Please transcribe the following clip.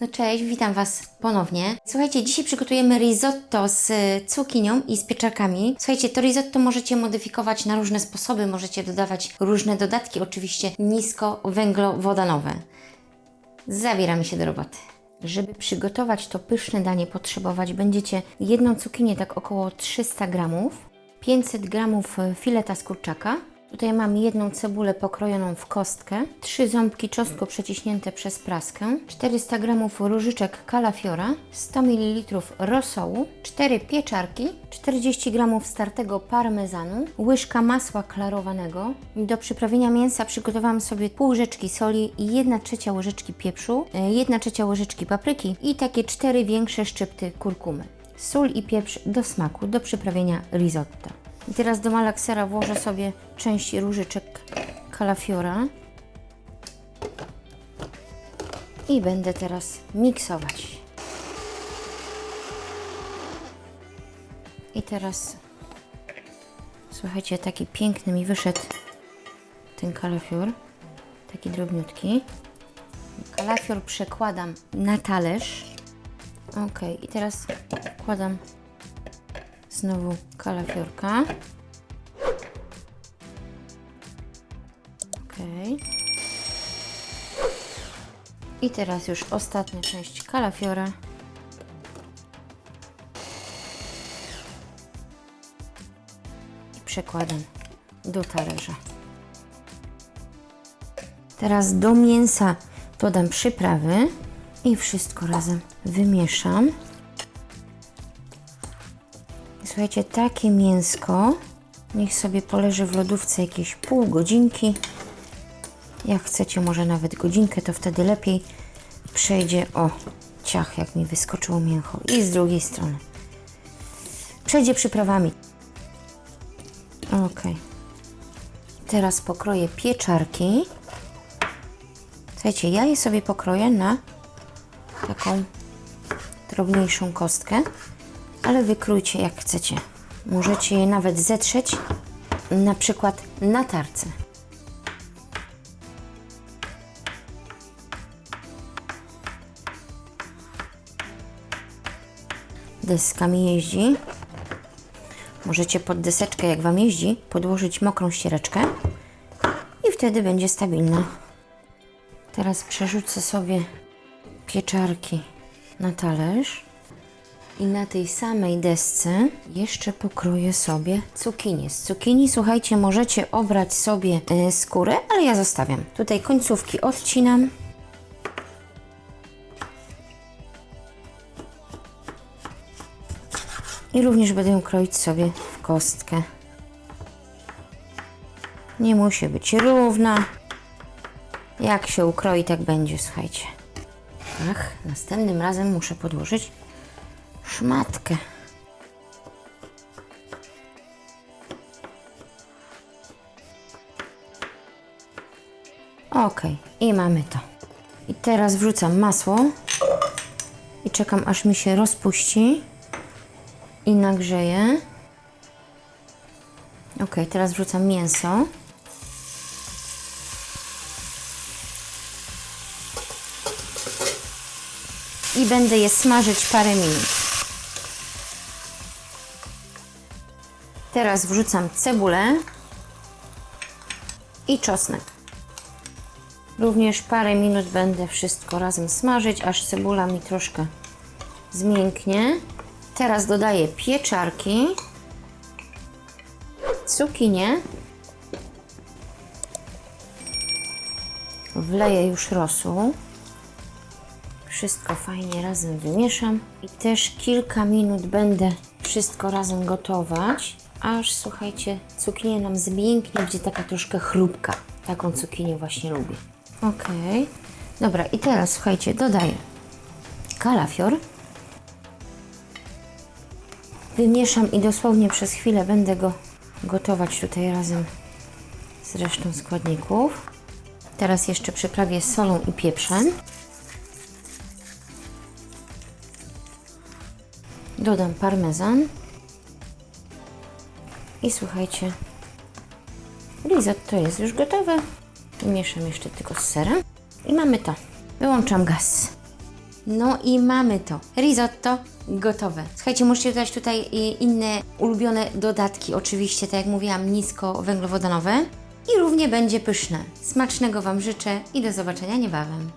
No cześć, witam Was ponownie. Słuchajcie, dzisiaj przygotujemy risotto z cukinią i z pieczarkami. Słuchajcie, to risotto możecie modyfikować na różne sposoby, możecie dodawać różne dodatki, oczywiście niskowęglowodanowe. Zabieramy się do roboty. Żeby przygotować to pyszne danie, potrzebować będziecie jedną cukinię, tak około 300 gramów, 500 gramów fileta z kurczaka. Tutaj mam jedną cebulę pokrojoną w kostkę, trzy ząbki czosnku przeciśnięte przez praskę, 400 gramów różyczek kalafiora, 100 ml rosołu, 4 pieczarki, 40 gramów startego parmezanu, łyżka masła klarowanego. Do przyprawienia mięsa przygotowałam sobie pół łyżeczki soli i 1 trzecia łyżeczki pieprzu, 1 trzecia łyżeczki papryki i takie cztery większe szczypty kurkumy. Sól i pieprz do smaku, do przyprawienia risotto. I teraz do malaksera włożę sobie część różyczek kalafiora i będę teraz miksować. I teraz słuchajcie, taki piękny mi wyszedł ten kalafior, taki drobniutki. Kalafior przekładam na talerz. Ok, i teraz wkładam znowu kalafiorka. Ok. I teraz już ostatnia część kalafiora. I przekładam do talerza. Teraz do mięsa dodam przyprawy i wszystko razem wymieszam. Słuchajcie, takie mięsko niech sobie poleży w lodówce jakieś pół godzinki. Jak chcecie, może nawet godzinkę, to wtedy lepiej przejdzie. O, ciach, jak mi wyskoczyło mięcho. I z drugiej strony. Przejdzie przyprawami. Ok. Teraz pokroję pieczarki. Słuchajcie, ja je sobie pokroję na taką drobniejszą kostkę ale wykrójcie jak chcecie. Możecie je nawet zetrzeć, na przykład na tarce. Deska mi jeździ. Możecie pod deseczkę, jak Wam jeździ, podłożyć mokrą ściereczkę i wtedy będzie stabilna. Teraz przerzucę sobie pieczarki na talerz. I na tej samej desce jeszcze pokroję sobie cukinię. Z cukinii, słuchajcie, możecie obrać sobie y, skórę, ale ja zostawiam. Tutaj końcówki odcinam. I również będę ją kroić sobie w kostkę. Nie musi być równa. Jak się ukroi, tak będzie, słuchajcie. Ach, następnym razem muszę podłożyć szmatkę. Ok, i mamy to. I teraz wrzucam masło i czekam aż mi się rozpuści i nagrzeje. Ok, teraz wrzucam mięso. i będę je smażyć parę minut. Teraz wrzucam cebulę i czosnek. Również parę minut będę wszystko razem smażyć, aż cebula mi troszkę zmięknie. Teraz dodaję pieczarki, cukinię, wleję już rosół. Wszystko fajnie razem wymieszam i też kilka minut będę wszystko razem gotować, aż słuchajcie, cukinia nam zmięknie, będzie taka troszkę chrupka. Taką cukinię właśnie lubię. Ok, dobra i teraz słuchajcie, dodaję kalafior. Wymieszam i dosłownie przez chwilę będę go gotować tutaj razem z resztą składników. Teraz jeszcze przyprawię solą i pieprzem. Dodam parmezan. I słuchajcie, risotto jest już gotowe. Mieszam jeszcze tylko z serem. I mamy to. Wyłączam gaz. No i mamy to. Risotto gotowe. Słuchajcie, możecie dodać tutaj inne ulubione dodatki, oczywiście, tak jak mówiłam, niskowęglowodanowe. I równie będzie pyszne. Smacznego Wam życzę i do zobaczenia niebawem.